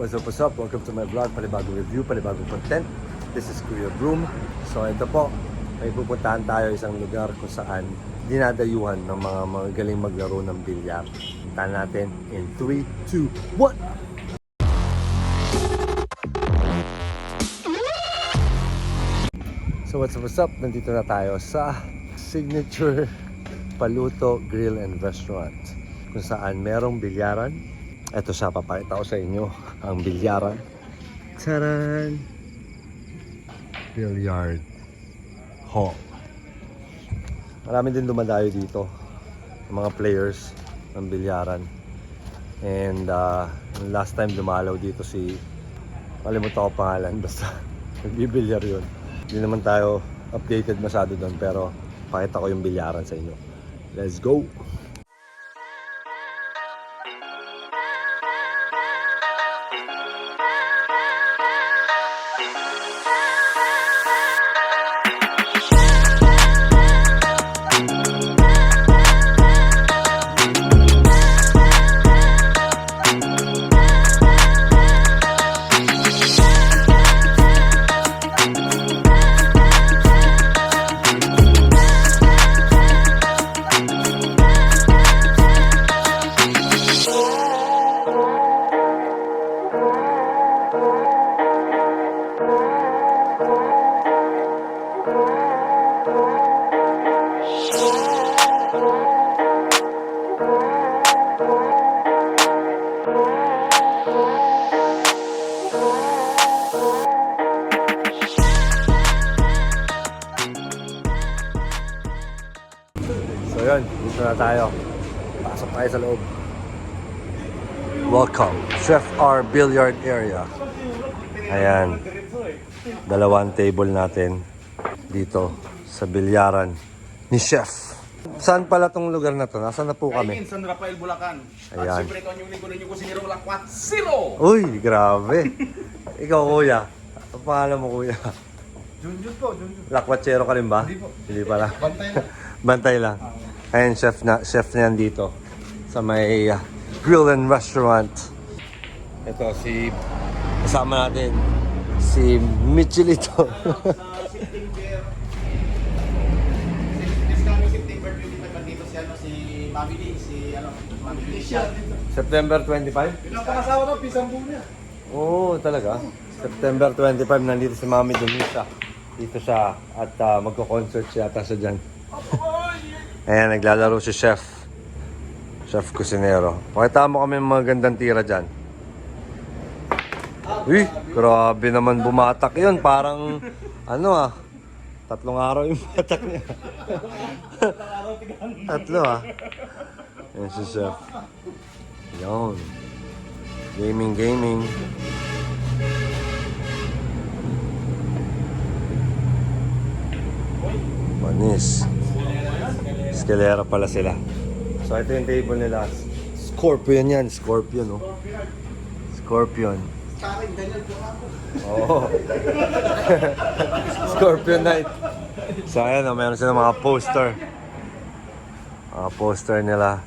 What's up, what's up? Welcome to my vlog, panibagong review, panibagong content. This is Kuya Broom. So ito po, may pupuntahan tayo isang lugar kung saan dinadayuhan ng mga magaling maglaro ng bilyar. Puntahan natin in 3, 2, 1! So what's up, what's up? Nandito na tayo sa Signature Paluto Grill and Restaurant kung saan merong bilyaran. Ito siya, papakita ko sa inyo ang bilyaran. Taran! Billiard Hall. Marami din dumadayo dito ng mga players ng bilyaran. And uh, last time dumalaw dito si kalimutan ko pangalan basta nagbibilyar yun. Hindi naman tayo updated masyado doon pero pakita ko yung bilyaran sa inyo. Let's go! Tayo. Pasok tayo sa loob. Welcome, Chef R Billiard Area. Ayan. Dalawang table natin dito sa bilyaran ni Chef. Saan pala tong lugar na to? Nasaan na po kami? Kainin San Rafael, Bulacan. Ayan. At siyempre ikaw yung linggo ninyo kung sinirong lakwat. Zero! Uy, grabe. Ikaw kuya. Ang pangalan mo kuya? Junjun po, Junjun. Lakwachero ka rin ba? Hindi po. Hindi pala. Bantay na. Bantay lang. Ayan, chef na chef na yan dito sa may uh, grill and restaurant. Ito si kasama natin si Michelito. Sa September, this coming September 25, andito si, ano, si Mami Lee, si ano, Mami Lee siya. September 25? Yun ang pangasawa ng pisang niya. Oo, talaga. September 25 nandito si Mami Denisa. Dito siya at uh, magko-concert siya ata siya dyan. Ayan, naglalaro si Chef. Chef Cusinero. Pakita mo kami mga gandang tira dyan. Uy, grabe naman bumatak yun. Parang, ano ah, tatlong araw yung batak niya. Tatlo ah. Yan si Chef. Yun. Gaming, gaming. Manis. Escalera pala sila. So ito yung table nila. Scorpion yan. Scorpion, oh. Scorpion. Oo. Scorpion night. So ayan, oh, meron sila mga poster. Mga poster nila.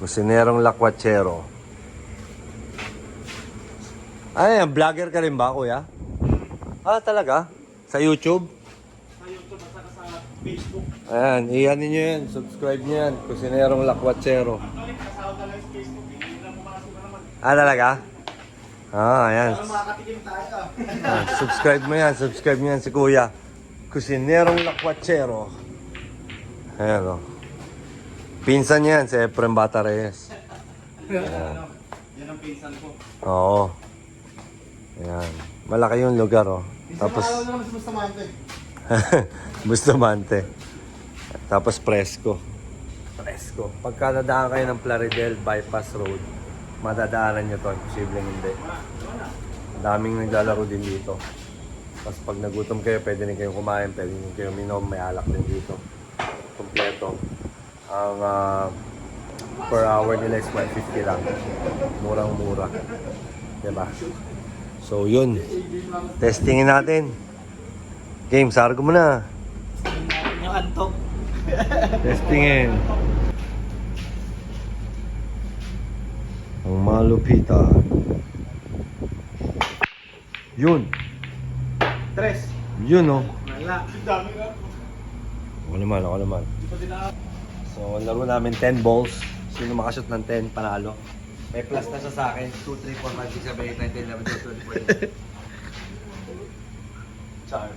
Kusinerong Lakwachero. Ano yan? Vlogger ka rin ba, kuya? Ah, talaga? Sa YouTube? Sa YouTube at saka sa Facebook. Ayan, iyan ninyo yan. Subscribe nyo yan. Kusinerong sa na na naman. Ah, talaga? Ah, ayan. Ah, subscribe mo yan. Subscribe mo yan si kuya. Kusinerong Lakwachero. Ayan, oh. Pinsan niya yan, si Efrem Bata Reyes. Ano, Yan ang pinsan ko. Oo. Ayan. Malaki yung lugar, oh. Tapos, Tapos... naman si Bustamante. Bustamante. Tapos Fresco. Fresco. Pagka nadaan kayo ng Plaridel Bypass Road, madadaanan nyo to. Posibleng hindi. Ang daming naglalaro din dito. Tapos pag nagutom kayo, pwede rin kayong kumain, pwede rin kayong minom, may alak din dito. Kompleto. Ang ah, per hour nila is 150 lang. Murang-mura. Diba? So yun. Testingin natin. Game, sargo mo na. Yung antok. Testingin. Ang malupitan. Yun. Tres. Yun oh. Wala. Dami na. Ako naman, ako naman. So, laro namin 10 balls. Sino makashoot ng 10, panalo. May plus na siya sa akin. 2, 3, 4, 5, 6, 7, 8, 9, 10, 11, 12, 13, 14. Char.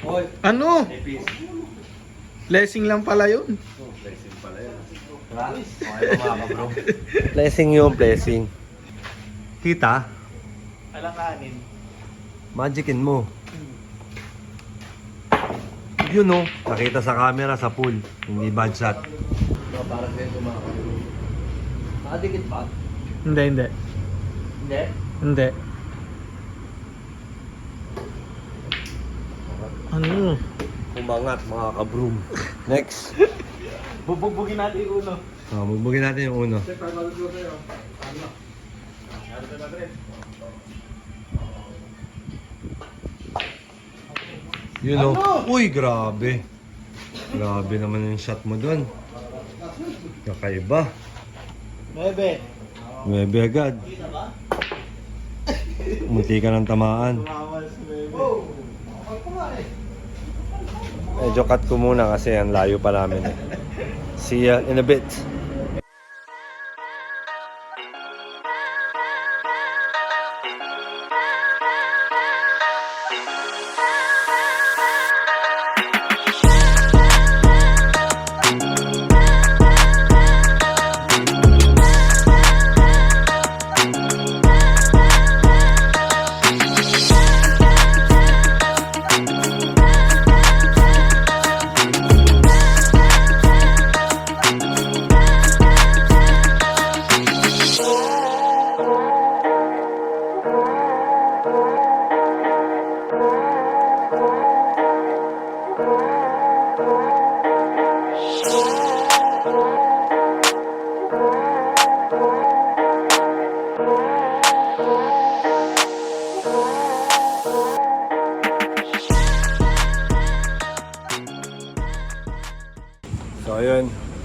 Hoy! Ano? Blessing lang pala yun. Oh, blessing pala yun. Promise? Okay ba mga kabro? blessing yung blessing. Kita, Alanganin. magicin mo. Yun oh, nakita sa camera sa pool. Hindi bad shot. No, para sa ito mga kabro. Nakadikit ba? Hindi, hindi. Hindi. Hindi. Ano? Umangat mga kabroom. Next. Bubugbugin natin yung uno. Oh, bugbugin natin yung uno. Ano? Ano Madrid? Yun oh. Uy, grabe. Grabe naman yung shot mo doon. Kakaiba. Bebe. Nuebe agad. Munti ka ng tamaan. Tumawa si Bebe. Oh! Medyo cut ko muna kasi ang layo pa namin. eh. See ya in a bit.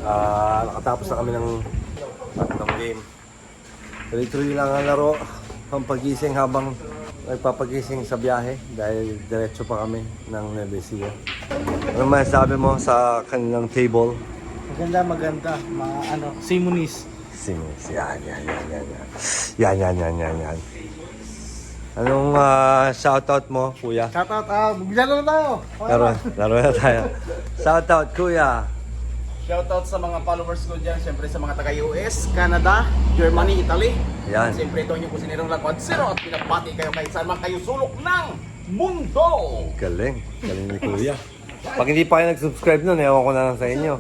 Ah, nakatapos na kami ng tatlong game. Tuloy-tuloy lang ang laro. Pampagising habang nagpapagising sa biyahe dahil diretso pa kami ng Nevesia. Ano masasabi mo sa kanilang table? Maganda, maganda. Mga ano, Simonis. Sinis. Yan, yan, yan, yan, yan. Yan, yan, yan, yan, yan. Anong ah, shoutout mo, kuya? Shoutout, ah, maglaro na tayo. Laro, laro na tayo. Shoutout, kuya. Shoutout sa mga followers ko dyan, siyempre sa mga taga-US, Canada, Germany, Italy. Yan. Siyempre ito yung kusinirong Lagwan Zero at pinapati kayo kahit saan man kayo sulok ng mundo. Galing. Galing ni Kuya. Pag hindi pa kayo nag-subscribe nun, ewan ko na lang sa inyo.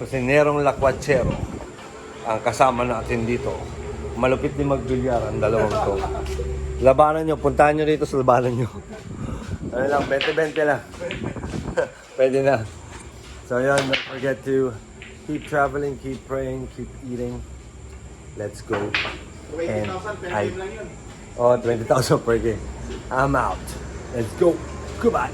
Kasi Nerong Lakwachero ang kasama natin dito. Malupit din magbilyar ang dalawang to. Labanan nyo, puntahan nyo dito sa labanan nyo. Ano lang, 20-20 lang. Pwede na. So yun, don't forget to keep traveling, keep praying, keep eating. Let's go. 20,000 per I- game lang yun. Oh, 20,000 per game. I'm out. Let's go. Goodbye.